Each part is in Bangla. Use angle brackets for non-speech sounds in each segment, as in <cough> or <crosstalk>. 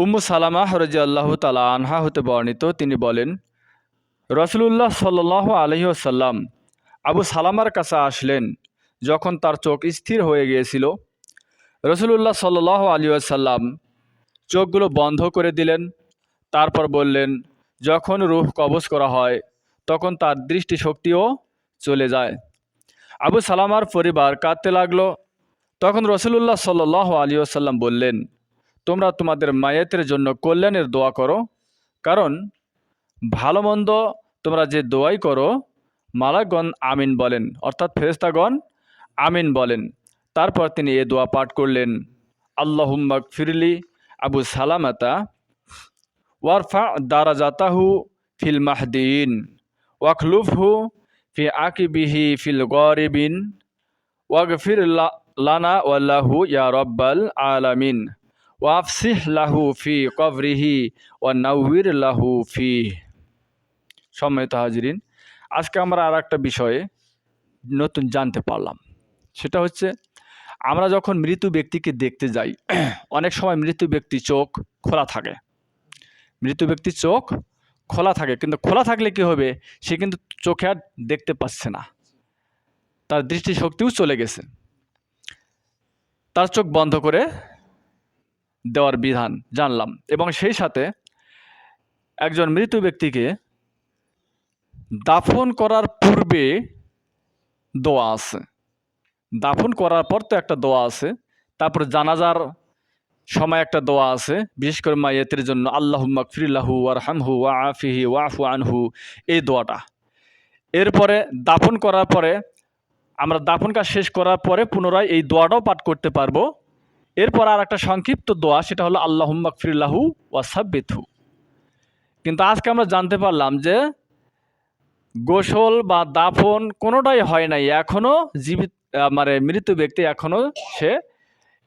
উম্মু সালামা হরজি আল্লাহ তালা আনহা হতে বর্ণিত, তিনি বলেন, রসুলুল্লাহ সাল আলহি আসাল্লাম আবু সালামার কাছে আসলেন যখন তার চোখ স্থির হয়ে গিয়েছিল। রসুলুল্লাহ সাল আলী আসাল্লাম চোখগুলো বন্ধ করে দিলেন। তারপর বললেন, যখন রুহ কবজ করা হয়, তখন তার দৃষ্টিশক্তিও চলে যায়। আবু সালামার পরিবার কাঁদতে লাগল। তখন রসুলুল্লাহ সাল আলী আসাল্লাম বললেন তোমরা তোমাদের মায়েতের জন্য কল্যাণের দোয়া করো। কারণ ভালো মন্দ তোমরা যে দোয়াই করো, মালাগণ আমিন বলেন, অর্থাৎ ফেরেস্তাগণ আমিন বলেন। তারপর তিনি এ দোয়া পাঠ করলেন আল্লাহুম্মাক ফিরলি আবু সালামাতা ওয়ারফা দারাজাতাহু ফিল মাহদিন ওয়াকলুফহু ফি আকিবিহি ফিল গরিবিন, ওয়াগফির লানা ওয়াল্লাহু ইয়া রব্বাল আলামিন। ওয়াফসিহ লাহু ফি কবরিহি ওয়া নাউবির লাহু ফি। সম্মানিত হাজিরিন, আজকে আমরা আর একটা বিষয়ে নতুন জানতে পারলাম। সেটা হচ্ছে, আমরা যখন মৃত ব্যক্তিকে দেখতে যাই, <clears throat> অনেক সময় মৃত ব্যক্তি চোখ খোলা থাকে। মৃত ব্যক্তির চোখ খোলা থাকে, কিন্তু খোলা থাকলে কি হবে? সে কিন্তু চোখে আর দেখতে পাচ্ছে না। তার দৃষ্টিশক্তিও চলে গেছে। তার চোখ বন্ধ করে দেওয়ার বিধান জানলাম এবং সেই সাথে একজন মৃত ব্যক্তিকে দাফন করার পূর্বে দোয়া আছে। দাফন করার পর তো একটা দোয়া আছে, তারপর জানাজার সময় একটা দোয়া আছে, বিশেষ করে মাইয়াতের জন্য আল্লাহ মকফিরাহু আর হামহু ওয়া আফিহি ওয়া ওয়াফু আনহু, এই দোয়াটা। এরপরে দাফন করার পরে, আমরা দাফন কাজ শেষ করার পরে পুনরায় এই দোয়াটাও পাঠ করতে পারব। এরপর আর একটা সংক্ষিপ্ত দোয়া, সেটা হলো আল্লাহ মকফিরাহু ওয়াসাব্বিথু কিন্তু আজকে আমরা জানতে পারলাম যে, গোসল বা দাফন কোনোটাই হয় নাই এখনও জীবিত মানে মৃত ব্যক্তি এখনও সে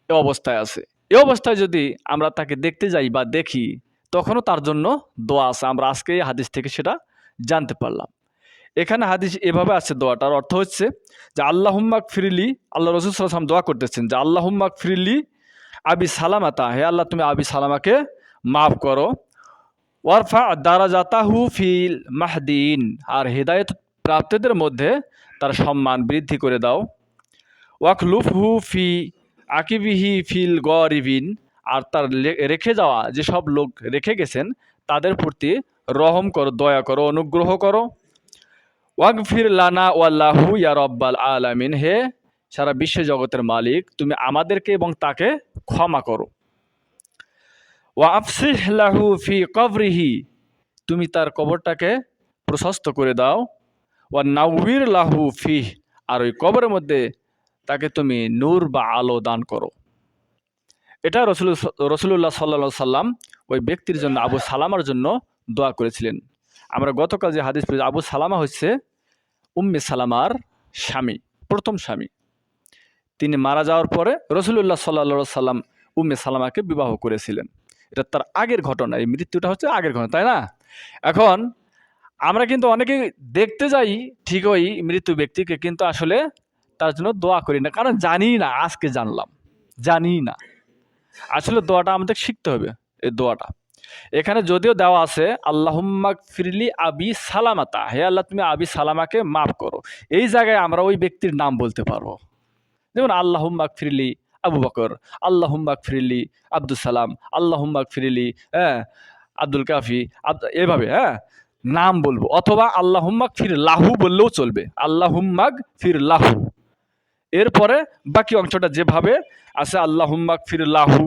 অবস্থায় আছে। এ অবস্থায় যদি আমরা তাকে দেখতে যাই বা দেখি, তখনও তার জন্য দোয়া আছে। আমরা আজকে এই হাদিস থেকে সেটা জানতে পারলাম। এখানে হাদিস এভাবে আছে দোয়াটার অর্থ হচ্ছে যে আল্লাহ হুম্মাক ফিরিলি আল্লাহ রসুল সাল্লাম দোয়া করতেছেন যে আল্লাহ হুম্মাক ফিরিলি আবি সালামাতা, হে আল্লাহ, তুমি আবি সালামাকে মাফ করো। ওয়ারফা দারাজাতাহু ফিল মাহদিন, আর হৃদায়ত প্রাপ্তদের মধ্যে তার সম্মান বৃদ্ধি করে দাও। ওয়াকলুফহু ফি আকিবিহি ফিল গরিবিন, আর তার রেখে যাওয়া যেসব লোক রেখে গেছেন, তাদের প্রতি রহম করো, দয়া করো, অনুগ্রহ করো। ওয়াকফির লানা ওয়াল্লাহু ইয়া রব্বাল আলামিন, হে সারা বিশ্ব জগতের মালিক, তুমি আমাদেরকে এবং তাকে ক্ষমা করো। ওয়া আফসিহ লাহু ফি কবরিহি, তুমি তার কবরটাকে প্রশস্ত করে দাও। ওয়া নাউবির লাহু ফিহ, আর ওই কবরের মধ্যে তাকে তুমি নূর বা আলো দান করো। এটা রসুল রসুল্লাহ সাল্লা সাল্লাম ওই ব্যক্তির জন্য আবু সালামার জন্য দোয়া করেছিলেন। আমরা গতকাল যে হাদিস আবু সালামা হচ্ছে উম্মে সালামার স্বামী, প্রথম স্বামী। তিনি মারা যাওয়ার পরে রসুল্লাহ সাল্লা সাল্লাম উম্মে সালামাকে বিবাহ করেছিলেন। এটা তার আগের ঘটনা, এই মৃত্যুটা হচ্ছে আগের ঘটনা, তাই না? এখন আমরা কিন্তু অনেকে দেখতে যাই ঠিক ওই মৃত্যু ব্যক্তিকে, কিন্তু আসলে তার জন্য দোয়া করি না, কারণ জানি না, আজকে জানলাম, জানি না। আসলে দোয়াটা আমাদের শিখতে হবে, এই দোয়াটা। এখানে যদিও দেওয়া আছে আল্লাহম্মাক ফিরলি আবি সালামাতা হে আল্লাহ, তুমি আবি সালামাকে মাফ করো। এই জায়গায় আমরা ওই ব্যক্তির নাম বলতে পারব। যেমন আল্লাহম্মাক ফিরলি আবু বকর আল্লাহম্মাক ফিরলি আব্দুল সালাম আল্লাহম্মাক ফিরলি হ্যাঁ আব্দুল কাফি এভাবে হ্যাঁ নাম বলব। অথবা আল্লাহম্মাক ফির লাহু বললেও চলবে। আল্লাহম্মাক ফির লাহু। এরপরে বাকি অংশটা যেভাবে আছে আল্লাহম্মাক ফির লাহু।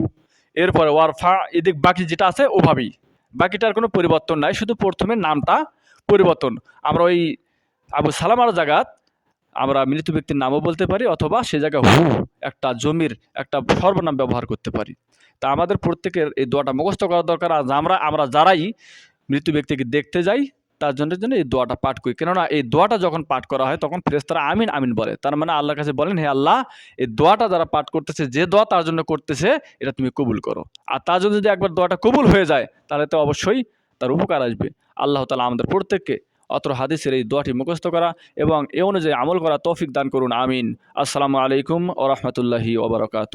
এরপরে ওয়ারফা, এদিক বাকি যেটা আছে, ওভাবেই। বাকিটার কোনো পরিবর্তন নাই, শুধু প্রথমে নামটা পরিবর্তন। আমরা ওই আবু সালামার জায়গাত আমরা মৃত ব্যক্তির নামও বলতে পারি অথবা সে জায়গায় হু, একটা জমির একটা সর্বনাম ব্যবহার করতে পারি। তা আমাদের প্রত্যেকের এই দোয়াটা মুখস্থ করা দরকার। আর আমরা আমরা যারাই মৃত ব্যক্তিকে দেখতে যাই, তার জন্য জন্য এই দোয়াটা পাঠ করি। কেননা এই দোয়াটা যখন পাঠ করা হয়, তখন ফেরেস্তারা আমিন আমিন বলে। তার মানে আল্লাহর কাছে বলেন, হে আল্লাহ, এই দোয়াটা যারা পাঠ করতেছে, যে দোয়া তার জন্য করতেছে, এটা তুমি কবুল করো। আর তার জন্য যদি একবার দোয়াটা কবুল হয়ে যায়, তাহলে তো অবশ্যই তার উপকার আসবে। আল্লাহ তালা আমাদের প্রত্যেককে অত্র হাদিসের এই দোয়াটি মুখস্থ করা এবং এ অনুযায়ী আমল করা তৌফিক দান করুন, আমিন। আসসালামু আলাইকুম ও রহমতুল্লাহি ওবরাকাতু